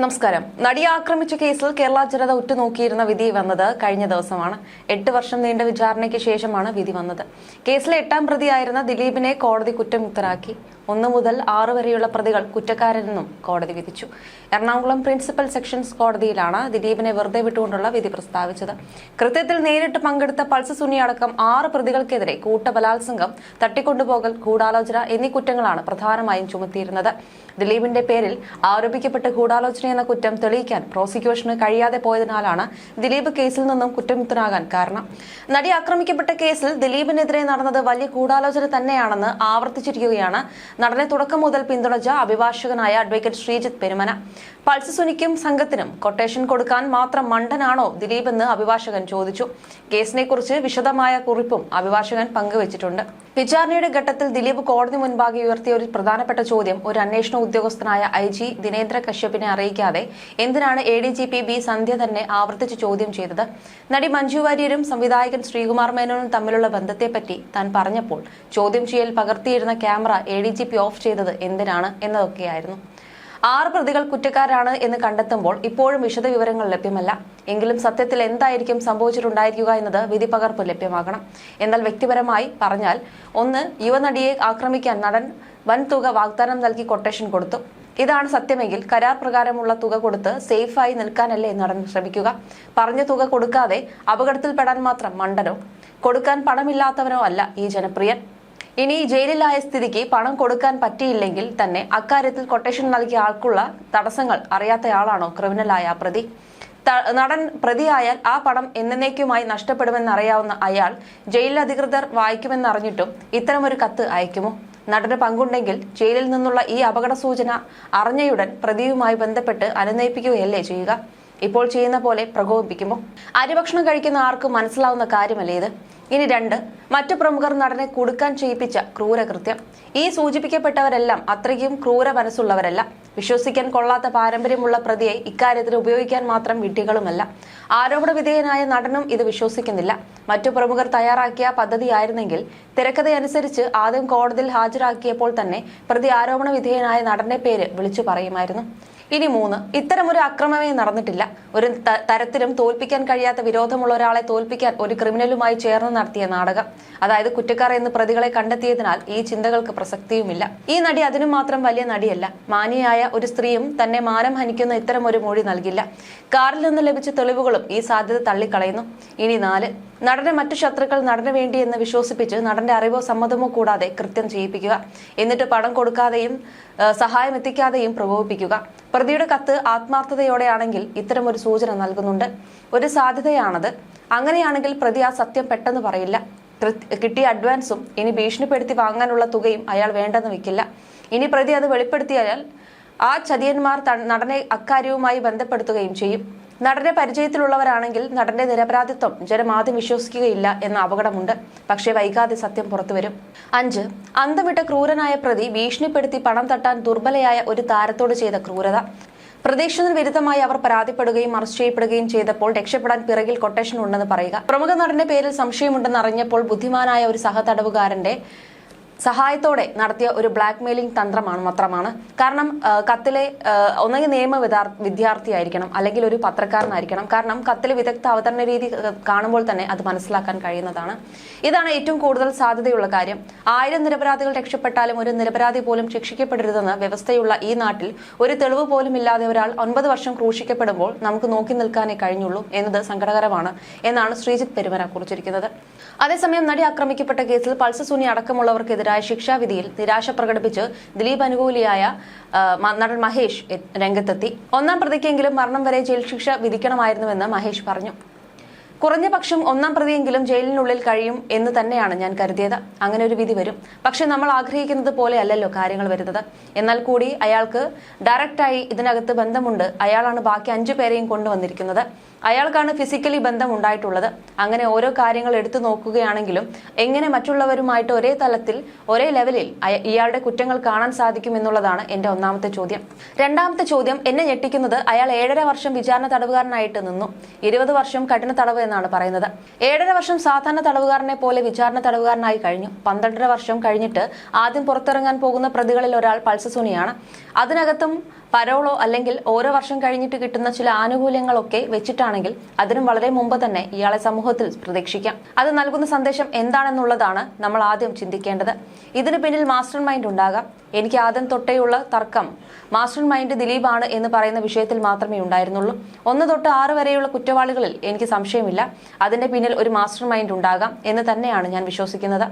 നമസ്കാരം. നടിയെ ആക്രമിച്ച കേസിൽ കേരള ജനത ഉറ്റുനോക്കിയിരുന്ന വിധി വന്നത് കഴിഞ്ഞ ദിവസമാണ്. എട്ട് വർഷം നീണ്ട വിചാരണയ്ക്ക് ശേഷമാണ് വിധി വന്നത്. കേസിലെ എട്ടാം പ്രതിയായിരുന്ന ദിലീപിനെ കോടതി കുറ്റമുക്തരാക്കി. ഒന്ന് മുതൽ ആറ് വരെയുള്ള പ്രതികൾ കുറ്റക്കാരെന്നും കോടതി വിധിച്ചു. എറണാകുളം പ്രിൻസിപ്പൽ സെക്ഷൻസ് കോടതിയിലാണ് ദിലീപിനെ വെറുതെ വിട്ടുകൊണ്ടുള്ള വിധി പ്രസ്താവിച്ചത്. കൃത്യത്തിൽ നേരിട്ട് പങ്കെടുത്ത പൾസ് സുനി അടക്കം ആറ് പ്രതികൾക്കെതിരെ കൂട്ടബലാത്സംഗം തട്ടിക്കൊണ്ടുപോകൽ ഗൂഢാലോചന എന്നീ കുറ്റങ്ങളാണ് പ്രധാനമായും ചുമത്തിയിരുന്നത്. ദിലീപിന്റെ പേരിൽ ആരോപിക്കപ്പെട്ട ഗൂഢാലോചന എന്ന കുറ്റം തെളിയിക്കാൻ പ്രോസിക്യൂഷന് കഴിയാതെ പോയതിനാലാണ് ദിലീപ് കേസിൽ നിന്നും കുറ്റമുക്തനാകാൻ കാരണം. നടി ആക്രമിക്കപ്പെട്ട കേസിൽ ദിലീപിനെതിരെ നടന്നത് വലിയ ഗൂഢാലോചന തന്നെയാണെന്ന് ആവർത്തിച്ചിരിക്കുകയാണ് നടനെ തുടക്കം മുതൽ പിന്തുണച്ച അഭിഭാഷകനായ അഡ്വക്കേറ്റ് ശ്രീജിത്ത് പെരുമന. പൾസ് സുനിക്കും സംഘത്തിനും കൊട്ടേഷൻ കൊടുക്കാൻ മാത്രം മണ്ടനാണോ ദിലീപ് എന്ന് അഭിഭാഷകൻ ചോദിച്ചു. കേസിനെ കുറിച്ച് വിശദമായ കുറിപ്പും അഭിഭാഷകൻ പങ്കുവച്ചിട്ടുണ്ട്. വിചാരണയുടെ ഘട്ടത്തിൽ ദിലീപ് കോടതി മുൻപാകെ ഉയർത്തിയ ഒരു പ്രധാനപ്പെട്ട ചോദ്യം ഒരു അന്വേഷണ ഉദ്യോഗസ്ഥനായ ഐ ജി ദിനേന്ദ്ര കശ്യപിനെ അറിയിക്കാതെ എന്തിനാണ് A D G P B Sandhya തന്നെ ആവർത്തിച്ച് ചോദ്യം ചെയ്തത്? നടി മഞ്ജു വാര്യരും സംവിധായകൻ ശ്രീകുമാർ മേനോനും തമ്മിലുള്ള ബന്ധത്തെപ്പറ്റി താൻ പറഞ്ഞപ്പോൾ ചോദ്യം ചെയ്യൽ പകർത്തിയിരുന്ന camera A D G P off ചെയ്തത് എന്തിനാണ് എന്നതൊക്കെയായിരുന്നു. ആറ് പ്രതികൾ കുറ്റക്കാരാണ് എന്ന് കണ്ടെത്തുമ്പോൾ ഇപ്പോഴും വിശദവിവരങ്ങൾ ലഭ്യമല്ല. എങ്കിലും സത്യത്തിൽ എന്തായിരിക്കും സംഭവിച്ചിട്ടുണ്ടായിരിക്കുക എന്നത് വിധി പകർപ്പ് ലഭ്യമാകണം. എന്നാൽ വ്യക്തിപരമായി പറഞ്ഞാൽ ഒന്ന് യുവനടിയെ ആക്രമിക്കാൻ നടൻ വൻ തുക വാഗ്ദാനം നൽകി കൊട്ടേഷൻ കൊടുത്തു. ഇതാണ് സത്യമെങ്കിൽ കരാർ പ്രകാരമുള്ള തുക കൊടുത്ത് സേഫായി നിൽക്കാനല്ലേ നടൻ ശ്രമിക്കുക. പറഞ്ഞ തുക കൊടുക്കാതെ അപകടത്തിൽപ്പെടാൻ മാത്രം മണ്ടനോ കൊടുക്കാൻ പണമില്ലാത്തവനോ അല്ല ഈ ജനപ്രിയൻ. ഇനി ജയിലിലായ സ്ഥിതിക്ക് പണം കൊടുക്കാൻ പറ്റിയില്ലെങ്കിൽ തന്നെ അക്കാര്യത്തിൽ കൊട്ടേഷൻ നൽകിയ ആൾക്കുള്ള തടസ്സങ്ങൾ അറിയാത്തയാളാണോ ക്രിമിനലായ പ്രതി? നടൻ പ്രതിയായാൽ ആ പണം എന്നേക്കുമായി നഷ്ടപ്പെടുമെന്നറിയാവുന്ന അയാൾ ജയിൽ അധികൃതർ വായിക്കുമെന്നറിഞ്ഞിട്ടും ഇത്തരമൊരു കത്ത് അയക്കുമോ? നടന് പങ്കുണ്ടെങ്കിൽ ജയിലിൽ നിന്നുള്ള ഈ അപകട സൂചന അറിഞ്ഞയുടൻ പ്രതിയുമായി ബന്ധപ്പെട്ട് അനുനയിപ്പിക്കുകയല്ലേ ചെയ്യുക? ഇപ്പോൾ ചെയ്യുന്ന പോലെ പ്രകോപിപ്പിക്കുമോ? അരിഭക്ഷണം കഴിക്കുന്ന ആർക്കും മനസ്സിലാവുന്ന കാര്യമല്ലേ ഇത്? ഇനി രണ്ട് മറ്റു പ്രമുഖർ നടനെ കുടുക്കാൻ ചെയ്യിപ്പിച്ച ക്രൂരകൃത്യം. ഈ സൂചിപ്പിക്കപ്പെട്ടവരെല്ലാം അത്രയ്ക്കും ക്രൂര മനസ്സുള്ളവരല്ല. വിശ്വസിക്കാൻ കൊള്ളാത്ത പാരമ്പര്യമുള്ള പ്രതിയെ ഇക്കാര്യത്തിൽ ഉപയോഗിക്കാൻ മാത്രം വിട്ടികളുമല്ല ആരോപണ വിധേയനായ നടനും ഇത് വിശ്വസിക്കുന്നില്ല. മറ്റു പ്രമുഖർ തയ്യാറാക്കിയ പദ്ധതിയായിരുന്നെങ്കിൽ തിരക്കഥയനുസരിച്ച് ആദ്യം കോടതിയിൽ ഹാജരാക്കിയപ്പോൾ തന്നെ പ്രതി ആരോപണ വിധേയനായ നടന്റെ പേര് വിളിച്ചു പറയുമായിരുന്നു. ഇനി മൂന്ന്. ഇത്തരമൊരു അക്രമമേ നടന്നിട്ടില്ല. ഒരു തരത്തിലും തോൽപ്പിക്കാൻ കഴിയാത്ത വിരോധമുള്ള ഒരാളെ തോൽപ്പിക്കാൻ ഒരു ക്രിമിനലുമായി ചേർന്ന് നടത്തിയ നാടകം. അതായത് കുറ്റക്കാർ എന്ന് പ്രതികളെ കണ്ടെത്തിയതിനാൽ ഈ ചിന്തകൾക്ക് പ്രസക്തിയുമില്ല. ഈ നടി അതിനു മാത്രം വലിയ നടിയല്ല. മാന്യയായ ഒരു സ്ത്രീയും തന്നെ മാനം ഹനിക്കുന്ന ഇത്തരം ഒരു മൊഴി നൽകില്ല. കാറിൽ നിന്ന് ലഭിച്ച തെളിവുകളും ഈ സാധ്യത തള്ളിക്കളയുന്നു. ഇനി നാല്. നടനെ മറ്റു ശത്രുക്കൾ നടന് വേണ്ടി എന്ന് വിശ്വസിപ്പിച്ച് നടന്റെ അറിവോ സമ്മതമോ കൂടാതെ കൃത്യം ചെയ്യിപ്പിക്കുക. എന്നിട്ട് പണം കൊടുക്കാതെയും സഹായം എത്തിക്കാതെയും പ്രകോപിപ്പിക്കുക. പ്രതിയുടെ കത്ത് ആത്മാർത്ഥതയോടെയാണെങ്കിൽ ഇത്തരം ഒരു സൂചന നൽകുന്നുണ്ട്. ഒരു സാധ്യതയാണത്. അങ്ങനെയാണെങ്കിൽ പ്രതി ആ സത്യം പെട്ടെന്ന് പറയില്ല. കിട്ടിയ അഡ്വാൻസും ഇനി ഭീഷണിപ്പെടുത്തി വാങ്ങാനുള്ള തുകയും അയാൾ വേണ്ടെന്ന് വെക്കില്ല ഇനി പ്രതി അത് വെളിപ്പെടുത്തിയാൽ ആ ചതിയന്മാർ നടനെ അക്കാര്യവുമായി ബന്ധപ്പെടുത്തുകയും ചെയ്യും. നടന്റെ പരിചയത്തിലുള്ളവരാണെങ്കിൽ നടന്റെ നിരപരാധിത്വം ജനം ആദ്യം വിശ്വസിക്കുകയില്ല എന്ന അപകടമുണ്ട്. പക്ഷേ വൈകാതെ സത്യം പുറത്തുവരും. അഞ്ച് അന്തമിട്ട ക്രൂരനായ പ്രതി ഭീഷണിപ്പെടുത്തി പണം തട്ടാൻ ദുർബലയായ ഒരു താരത്തോട് ചെയ്ത ക്രൂരത. പ്രതീക്ഷത്തിന് വിരുദ്ധമായി അവർ പരാതിപ്പെടുകയും അറസ്റ്റ് ചെയ്യപ്പെടുകയും ചെയ്തപ്പോൾ രക്ഷപ്പെടാൻ പിറകിൽ കൊട്ടേഷൻ ഉണ്ടെന്ന് പറയുക. പ്രമുഖ നടന്റെ പേരിൽ സംശയമുണ്ടെന്ന് അറിഞ്ഞപ്പോൾ ബുദ്ധിമാനായ ഒരു സഹതടവുകാരന്റെ സഹായത്തോടെ നടത്തിയ ഒരു ബ്ലാക്ക് മെയിലിംഗ് തന്ത്രമാണ് മാത്രമാണ്. കാരണം കത്തിലെ ഒന്നെങ്കിൽ നിയമ വിദ്യാർ- വിദ്യാർത്ഥിയായിരിക്കണം അല്ലെങ്കിൽ ഒരു പത്രക്കാരനായിരിക്കണം. കാരണം കത്തിലെ വിദഗ്ധ അവതരണ രീതി കാണുമ്പോൾ തന്നെ അത് മനസ്സിലാക്കാൻ കഴിയുന്നതാണ്. ഇതാണ് ഏറ്റവും കൂടുതൽ സാധ്യതയുള്ള കാര്യം. ആയിരം നിരപരാധികൾ രക്ഷപ്പെട്ടാലും ഒരു നിരപരാധി പോലും ശിക്ഷിക്കപ്പെടരുതെന്ന് വ്യവസ്ഥയുള്ള ഈ നാട്ടിൽ ഒരു തെളിവ് പോലും ഇല്ലാതെ ഒരാൾ ഒൻപത് വർഷം ക്രൂശിക്കപ്പെടുമ്പോൾ നമുക്ക് നോക്കി നിൽക്കാനേ കഴിഞ്ഞുള്ളൂ എന്നത് സങ്കടകരമാണ് എന്നാണ് ശ്രീജിത്ത് പെരുമന കുറിച്ചിരിക്കുന്നത്. അതേസമയം നടി ആക്രമിക്കപ്പെട്ട കേസിൽ പൾസ് സുനി അടക്കമുള്ളവർക്കെതിരായ ശിക്ഷാവിധിയിൽ നിരാശ പ്രകടിപ്പിച്ച് ദിലീപ് അനുകൂലിയായ നടൻ മഹേഷ് രംഗത്തെത്തി. ഒന്നാം പ്രതിക്കെങ്കിലും മരണം വരെ ജയിൽ ശിക്ഷ വിധിക്കണമായിരുന്നുവെന്ന് മഹേഷ് പറഞ്ഞു. കുറഞ്ഞ പക്ഷം ഒന്നാം പ്രതിയെങ്കിലും ജയിലിനുള്ളിൽ കഴിയും എന്ന് തന്നെയാണ് ഞാൻ കരുതിയത്. അങ്ങനെ ഒരു വിധി വരും. പക്ഷെ നമ്മൾ ആഗ്രഹിക്കുന്നത് പോലെ അല്ലല്ലോ കാര്യങ്ങൾ വരുന്നത്. എന്നാൽ കൂടി അയാൾക്ക് ഡയറക്റ്റായി ഇതിനകത്ത് ബന്ധമുണ്ട്. അയാളാണ് ബാക്കി അഞ്ചു പേരെയും കൊണ്ടുവന്നിരിക്കുന്നത്. അയാൾക്കാണ് ഫിസിക്കലി ബന്ധം ഉണ്ടായിട്ടുള്ളത് അങ്ങനെ ഓരോ കാര്യങ്ങൾ എടുത്തു നോക്കുകയാണെങ്കിലും എങ്ങനെ മറ്റുള്ളവരുമായിട്ട് ഒരേ തലത്തിൽ ഒരേ ലെവലിൽ ഇയാളുടെ കുറ്റങ്ങൾ കാണാൻ സാധിക്കും എന്നുള്ളതാണ് എന്റെ ഒന്നാമത്തെ ചോദ്യം. രണ്ടാമത്തെ ചോദ്യം എന്നെ ഞെട്ടിക്കുന്നത് അയാൾ ഏഴര വർഷം വിചാരണ തടവുകാരനായിട്ട് നിന്നു. ഇരുപത് വർഷം കഠിന തടവ് എന്നാണ് പറയുന്നത്. ഏഴര വർഷം സാധാരണ തടവുകാരനെ പോലെ വിചാരണ തടവുകാരനായി കഴിഞ്ഞു. പന്ത്രണ്ടര വർഷം കഴിഞ്ഞിട്ട് ആദ്യം പുറത്തിറങ്ങാൻ പോകുന്ന പ്രതികളിൽ ഒരാൾ പൾസസുനിയാണ്. അതിനകത്തും പരോളോ അല്ലെങ്കിൽ ഓരോ വർഷം കഴിഞ്ഞിട്ട് കിട്ടുന്ന ചില ആനുകൂല്യങ്ങളൊക്കെ വെച്ചിട്ടാണെങ്കിൽ അതിനും വളരെ മുമ്പ് തന്നെ ഇയാളെ സമൂഹത്തിൽ പ്രതീക്ഷിക്കാം. അത് നൽകുന്ന സന്ദേശം എന്താണെന്നുള്ളതാണ് നമ്മൾ ആദ്യം ചിന്തിക്കേണ്ടത്. ഇതിന് പിന്നിൽ മാസ്റ്റർ മൈൻഡ് ഉണ്ടാകാം. എനിക്ക് ആദ്യം തൊട്ടേയുള്ള തർക്കം മാസ്റ്റർ മൈൻഡ് ദിലീപാണ് എന്ന് പറയുന്ന വിഷയത്തിൽ മാത്രമേ ഉണ്ടായിരുന്നുള്ളൂ. ഒന്ന് തൊട്ട് ആറ് വരെയുള്ള കുറ്റവാളികളിൽ എനിക്ക് സംശയമില്ല. അതിന്റെ പിന്നിൽ ഒരു മാസ്റ്റർ മൈൻഡ് ഉണ്ടാകാം എന്ന് തന്നെയാണ് ഞാൻ വിശ്വസിക്കുന്നത്.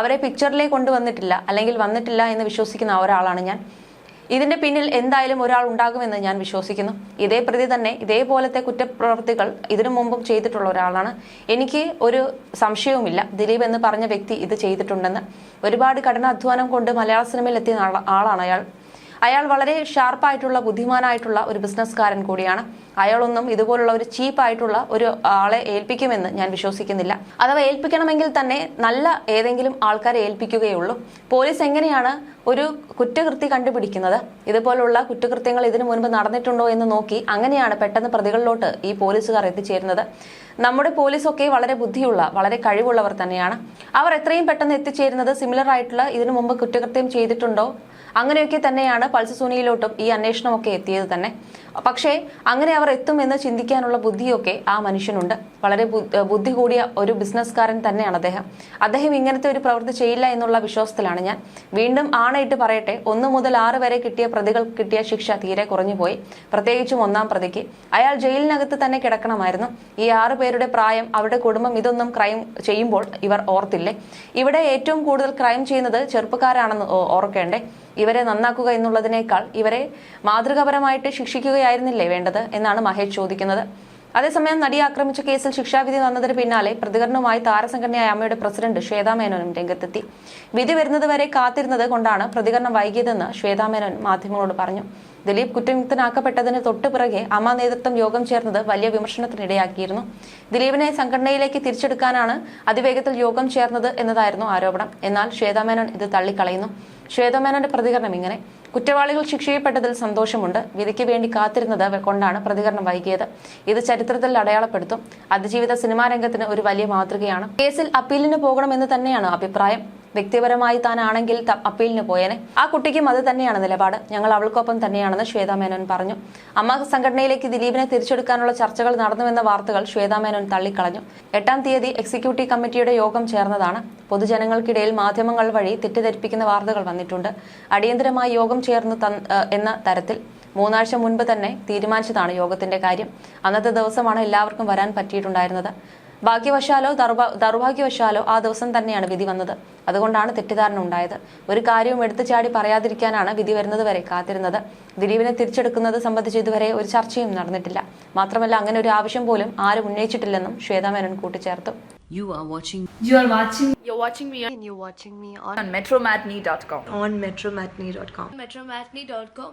അവരെ പിക്ചറിലേക്ക് കൊണ്ടുവന്നിട്ടില്ല അല്ലെങ്കിൽ വന്നിട്ടില്ല എന്ന് വിശ്വസിക്കുന്ന ഒരാളാണ് ഞാൻ. ഇതിന്റെ പിന്നിൽ എന്തായാലും ഒരാൾ ഉണ്ടാകുമെന്ന് ഞാൻ വിശ്വസിക്കുന്നു. ഇതേ പ്രതി തന്നെ ഇതേപോലത്തെ കുറ്റപ്രവൃത്തികൾ ഇതിനു മുമ്പും ചെയ്തിട്ടുള്ള ഒരാളാണ്. എനിക്ക് ഒരു സംശയവുമില്ല. ദിലീപ് എന്ന് പറഞ്ഞ വ്യക്തി ഇത് ചെയ്തിട്ടുണ്ടെന്ന്. ഒരുപാട് കഠിനാധ്വാനം കൊണ്ട് മലയാള സിനിമയിൽ എത്തിയ ആളാണ് അയാൾ. അയാൾ വളരെ ഷാർപ്പായിട്ടുള്ള ബുദ്ധിമാനായിട്ടുള്ള ഒരു ബിസിനസ്സുകാരൻ കൂടിയാണ്. അയാളൊന്നും ഇതുപോലുള്ള ഒരു ചീപ്പായിട്ടുള്ള ഒരു ആളെ ഏൽപ്പിക്കുമെന്ന് ഞാൻ വിശ്വസിക്കുന്നില്ല. അഥവാ ഏൽപ്പിക്കണമെങ്കിൽ തന്നെ നല്ല ഏതെങ്കിലും ആൾക്കാരെ ഏൽപ്പിക്കുകയുള്ളൂ. പോലീസ് എങ്ങനെയാണ് ഒരു കുറ്റകൃത്യ കണ്ടുപിടിക്കുന്നത്? ഇതുപോലുള്ള കുറ്റകൃത്യങ്ങൾ ഇതിനു മുൻപ് നടന്നിട്ടുണ്ടോ എന്ന് നോക്കി അങ്ങനെയാണ് പെട്ടെന്ന് പ്രതികളിലോട്ട് ഈ പോലീസുകാർ എത്തിച്ചേരുന്നത്. നമ്മുടെ പോലീസൊക്കെ വളരെ ബുദ്ധിയുള്ള വളരെ കഴിവുള്ളവർ തന്നെയാണ്. അവർ എത്രയും പെട്ടെന്ന് എത്തിച്ചേരുന്നത് സിമിലർ ആയിട്ടുള്ള ഇതിനു മുമ്പ് കുറ്റകൃത്യം ചെയ്തിട്ടുണ്ടോ? അങ്ങനെയൊക്കെ തന്നെയാണ് പൾസ് സുനിയിലോട്ടും ഈ അന്വേഷണമൊക്കെ എത്തിയത് തന്നെ. പക്ഷേ അങ്ങനെ അവർ എത്തുമെന്ന് ചിന്തിക്കാനുള്ള ബുദ്ധിയൊക്കെ ആ മനുഷ്യനുണ്ട്. വളരെ ബുദ്ധി കൂടിയ ഒരു ബിസിനസ്സുകാരൻ തന്നെയാണ് അദ്ദേഹം. അദ്ദേഹം ഇങ്ങനത്തെ ഒരു പ്രവൃത്തി ചെയ്യില്ല എന്നുള്ള വിശ്വാസത്തിലാണ് ഞാൻ. വീണ്ടും ആണയിട്ട് പറയട്ടെ ഒന്ന് മുതൽ ആറ് വരെ കിട്ടിയ പ്രതികൾ കിട്ടിയ ശിക്ഷ തീരെ കുറഞ്ഞു പോയി പ്രത്യേകിച്ചും ഒന്നാം പ്രതിക്ക്. അയാൾ ജയിലിനകത്ത് തന്നെ കിടക്കണമായിരുന്നു. ഈ ആറ് പേരുടെ പ്രായം അവരുടെ കുടുംബം ഇതൊന്നും ക്രൈം ചെയ്യുമ്പോൾ ഇവർ ഓർത്തില്ലേ? ഇവിടെ ഏറ്റവും കൂടുതൽ ക്രൈം ചെയ്യുന്നത് ചെറുപ്പക്കാരാണെന്ന് ഓർക്കേണ്ടേ. ഇവരെ നന്നാക്കുക എന്നുള്ളതിനേക്കാൾ ഇവരെ മാതൃകാപരമായിട്ട് ശിക്ഷിക്കുകയായിരുന്നില്ലേ വേണ്ടത് എന്നാണ് മഹേഷ് ചോദിക്കുന്നത്. അതേസമയം നടിയെ ആക്രമിച്ച കേസിൽ ശിക്ഷാവിധി വന്നതിന് പിന്നാലെ പ്രതികരണവുമായി താരസംഘടനയായ അമ്മയുടെ പ്രസിഡന്റ് ശ്വേതാമേനോനും രംഗത്തെത്തി. വിധി വരുന്നതുവരെ കാത്തിരുന്നത് കൊണ്ടാണ് പ്രതികരണം വൈകിയതെന്ന് ശ്വേതാമേനോൻ മാധ്യമങ്ങളോട് പറഞ്ഞു. ദിലീപ് കുറ്റമുക്തനാക്കപ്പെട്ടതിന് തൊട്ടു പിറകെ അമ്മ നേതൃത്വം യോഗം ചേർന്നത് വലിയ വിമർശനത്തിനിടയാക്കിയിരുന്നു. ദിലീപിനെ സംഘടനയിലേക്ക് തിരിച്ചെടുക്കാനാണ് അതിവേഗത്തിൽ യോഗം ചേർന്നത് എന്നതായിരുന്നു ആരോപണം. എന്നാൽ ശ്വേതാമേനോൻ ഇത് തള്ളിക്കളയുന്നു. ശ്വേതാമേനോന്റെ പ്രതികരണം ഇങ്ങനെ. കുറ്റവാളികൾ ശിക്ഷിക്കപ്പെട്ടതിൽ സന്തോഷമുണ്ട്. വിധിക്ക് വേണ്ടി കാത്തിരുന്നത് കൊണ്ടാണ് പ്രതികരണം വൈകിയത്. ഇത് ചരിത്രത്തിൽ അടയാളപ്പെടുത്തും. അതിജീവിത സിനിമാ രംഗത്തിന് ഒരു വലിയ മാതൃകയാണ്. കേസിൽ അപ്പീലിന് പോകണമെന്ന് തന്നെയാണ് അഭിപ്രായം. വ്യക്തിപരമായി താനാണെങ്കിൽ അപ്പീലിന് പോയേനെ. ആ കുട്ടിക്കും അത് തന്നെയാണ് നിലപാട്. ഞങ്ങൾ അവൾക്കൊപ്പം തന്നെയാണെന്ന് ശ്വേതാ മേനോൻ പറഞ്ഞു. അമ്മ സംഘടനയിലേക്ക് ദിലീപിനെ തിരിച്ചെടുക്കാനുള്ള ചർച്ചകൾ നടന്നുവെന്ന വാർത്തകൾ ശ്വേതാ മേനോൻ തള്ളിക്കളഞ്ഞു. എട്ടാം തീയതി എക്സിക്യൂട്ടീവ് കമ്മിറ്റിയുടെ യോഗം ചേർന്നതാണ്. പൊതുജനങ്ങൾക്കിടയിൽ മാധ്യമങ്ങൾ വഴി തെറ്റിദ്ധരിപ്പിക്കുന്ന വാർത്തകൾ വന്നിട്ടുണ്ട്. അടിയന്തരമായി യോഗം ചേർന്ന് എന്ന തരത്തിൽ മൂന്നാഴ്ച മുൻപ് തന്നെ തീരുമാനിച്ചതാണ് യോഗത്തിന്റെ കാര്യം. അന്നത്തെ ദിവസമാണ് എല്ലാവർക്കും വരാൻ പറ്റിയിട്ടുണ്ടായിരുന്നത്. ഭാഗ്യവശാലോ ദൗർഭാ ദൗർഭാഗ്യവശാലോ ആ ദിവസം തന്നെയാണ് വിധി വന്നത് അതുകൊണ്ടാണ് തെറ്റിദ്ധാരണ ഉണ്ടായത് ഒരു കാര്യവും എടുത്തു ചാടി പറയാതിരിക്കാനാണ് വിധി വരുന്നത് വരെ കാത്തിരുന്നത് ദിലീപിനെ തിരിച്ചെടുക്കുന്നത് സംബന്ധിച്ച് ഇതുവരെ ഒരു ചർച്ചയും നടന്നിട്ടില്ല മാത്രമല്ല അങ്ങനെ ഒരു ആവശ്യം പോലും ആരും ഉന്നയിച്ചിട്ടില്ലെന്നും ശ്വേതാ മേനോൻ കൂട്ടിച്ചേർത്തു You are watching You are watching You're watching me and you're watching me on, on metromatney.com. on metromatney.com. metromatney.com.